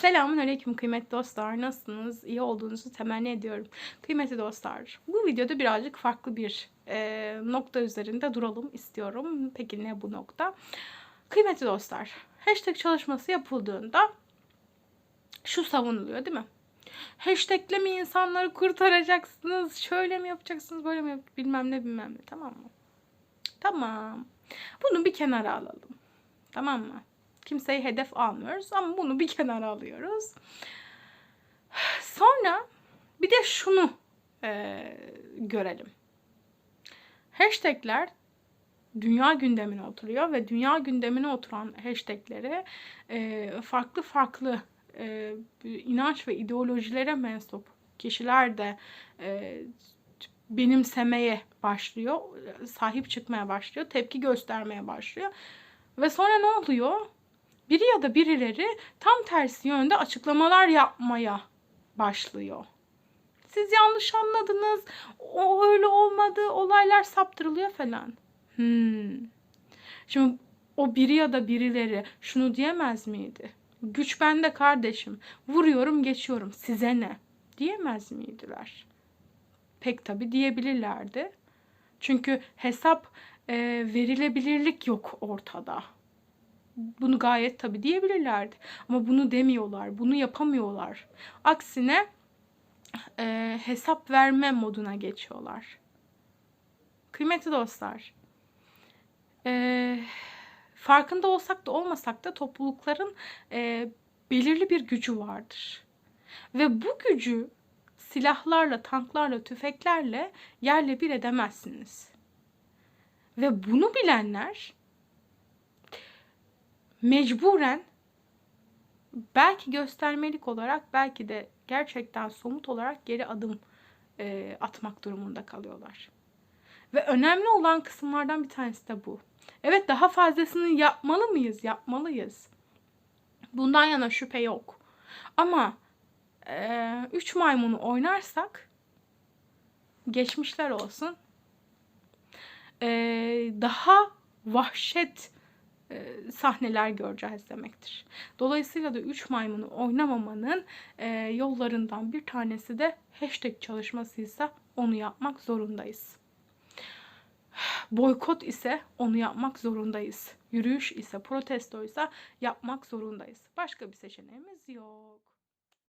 Selamun aleyküm kıymetli dostlar. Nasılsınız? İyi olduğunuzu temenni ediyorum. Kıymetli dostlar, bu videoda birazcık farklı bir e, nokta üzerinde duralım istiyorum. Peki ne bu nokta? Kıymetli dostlar, hashtag çalışması yapıldığında şu savunuluyor değil mi? Hashtagle mi insanları kurtaracaksınız? Şöyle mi yapacaksınız? Böyle mi yap bilmem ne bilmem ne. Tamam mı? Tamam. Bunu bir kenara alalım. Tamam mı? Kimseyi hedef almıyoruz ama bunu bir kenara alıyoruz. Sonra bir de şunu e, görelim. Hashtagler dünya gündemine oturuyor ve dünya gündemine oturan hashtagleri e, farklı farklı e, inanç ve ideolojilere mensup kişiler de e, benimsemeye başlıyor, sahip çıkmaya başlıyor, tepki göstermeye başlıyor. Ve sonra ne oluyor? Biri ya da birileri tam tersi yönde açıklamalar yapmaya başlıyor. Siz yanlış anladınız, o öyle olmadı, olaylar saptırılıyor falan. Hmm. Şimdi o biri ya da birileri şunu diyemez miydi? Güç bende kardeşim. Vuruyorum geçiyorum. Size ne? Diyemez miydiler? Pek tabi diyebilirlerdi. Çünkü hesap e, verilebilirlik yok ortada. Bunu gayet tabi diyebilirlerdi. Ama bunu demiyorlar. Bunu yapamıyorlar. Aksine e, hesap verme moduna geçiyorlar. Kıymetli dostlar. E, farkında olsak da olmasak da toplulukların e, belirli bir gücü vardır. Ve bu gücü silahlarla, tanklarla, tüfeklerle yerle bir edemezsiniz. Ve bunu bilenler mecburen belki göstermelik olarak belki de gerçekten somut olarak geri adım e, atmak durumunda kalıyorlar. Ve önemli olan kısımlardan bir tanesi de bu. Evet daha fazlasını yapmalı mıyız? Yapmalıyız. Bundan yana şüphe yok. Ama e, üç maymunu oynarsak geçmişler olsun. E, daha vahşet e, sahneler göreceğiz demektir. Dolayısıyla da üç maymunu oynamamanın e, yollarından bir tanesi de hashtag çalışmasıysa onu yapmak zorundayız. Boykot ise onu yapmak zorundayız. Yürüyüş ise protestoysa yapmak zorundayız. Başka bir seçeneğimiz yok.